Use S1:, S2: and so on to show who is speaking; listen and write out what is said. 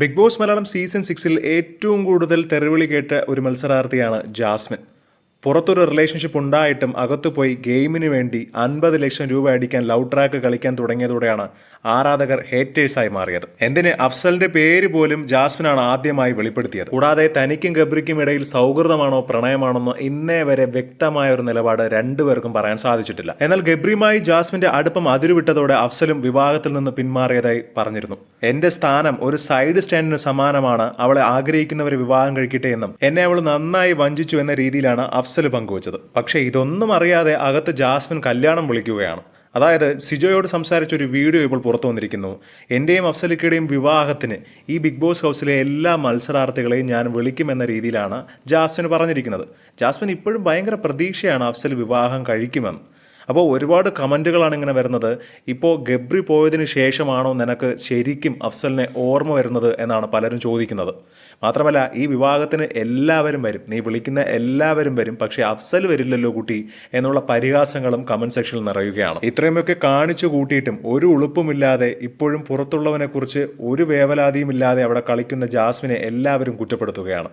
S1: Big boss Malayalam season സിക്സിൽ ഏറ്റവും കൂടുതൽ തെറിവിളി കേട്ട ഒരു മത്സരാർത്ഥിയാണ് ജാസ്മിൻ. പുറത്തൊരു റിലേഷൻഷിപ്പ് ഉണ്ടായിട്ടും അകത്തു പോയി ഗെയിമിന് വേണ്ടി അൻപത് ലക്ഷം രൂപ അടിക്കാൻ ലവ് ട്രാക്ക് കളിക്കാൻ തുടങ്ങിയതോടെയാണ് ആരാധകർ ഹേറ്റേഴ്സായി മാറിയത്. എന്തിന്? അഫ്സലിന്റെ പേര് പോലും ജാസ്മിനാണ് ആദ്യമായി വെളിപ്പെടുത്തിയത്. കൂടാതെ തനിക്കും ഗബ്രിക്കും ഇടയിൽ സൗഹൃദമാണോ പ്രണയമാണെന്നോ ഇന്നേ വരെ വ്യക്തമായ ഒരു നിലപാട് രണ്ടുപേർക്കും പറയാൻ സാധിച്ചിട്ടില്ല. എന്നാൽ ഗബ്രിയുമായി ജാസ്മിന്റെ അടുപ്പം അതിരുവിട്ടതോടെ അഫ്സലും വിവാഹത്തിൽ നിന്ന് പിന്മാറിയതായി പറഞ്ഞിരുന്നു. എന്റെ സ്ഥാനം ഒരു സൈഡ് സ്റ്റാൻഡിന് സമാനമാണ്. അവളെ ആഗ്രഹിക്കുന്നവരെ വിവാഹം കഴിക്കട്ടെ എന്നും. എന്നെ അവൾ നന്നായി വഞ്ചിച്ചു എന്ന രീതിയിലാണ് അഫ്സൽ പങ്കുവച്ചത്. പക്ഷേ ഇതൊന്നും അറിയാതെ അകത്ത് ജാസ്മിൻ കല്യാണം വിളിക്കുകയാണ്. അതായത് സിജോയോട് സംസാരിച്ച ഒരു വീഡിയോ ഇപ്പോൾ പുറത്തു വന്നിരിക്കുന്നു. എന്റെയും അഫ്സലിക്കയുടെയും വിവാഹത്തിന് ഈ ബിഗ് ബോസ് ഹൗസിലെ എല്ലാ മത്സരാർത്ഥികളെയും ഞാൻ വിളിക്കുമെന്ന രീതിയിലാണ് ജാസ്മിൻ പറഞ്ഞിരിക്കുന്നത്. ജാസ്മിൻ ഇപ്പോഴും ഭയങ്കര പ്രതീക്ഷയാണ് അഫ്സൽ വിവാഹം കഴിക്കുമെന്ന്. അപ്പോൾ ഒരുപാട് കമന്റുകളാണ് ഇങ്ങനെ വരുന്നത്. ഇപ്പോൾ ഗബ്രി പോയതിന് ശേഷമാണോ നിനക്ക് ശരിക്കും അഫ്സലിനെ ഓർമ്മ വരുന്നത് എന്നാണ് പലരും ചോദിക്കുന്നത്. മാത്രമല്ല ഈ വിവാഹത്തിന് എല്ലാവരും വരും. നീ വിളിക്കുന്ന എല്ലാവരും വരും. പക്ഷേ അഫ്സൽ വരില്ലല്ലോ കുട്ടി എന്നുള്ള പരിഹാസങ്ങളും കമന്റ് സെക്ഷനിൽ നിറയുകയാണ്. ഇത്രയുമൊക്കെ കാണിച്ചു കൂട്ടിയിട്ടും ഒരു ഉളുപ്പുമില്ലാതെ ഇപ്പോഴും പുറത്തുള്ളവനെക്കുറിച്ച് ഒരു വേവലാതിയും ഇല്ലാതെ അവിടെ കളിക്കുന്ന ജാസ്മിനെ എല്ലാവരും കുറ്റപ്പെടുത്തുകയാണ്.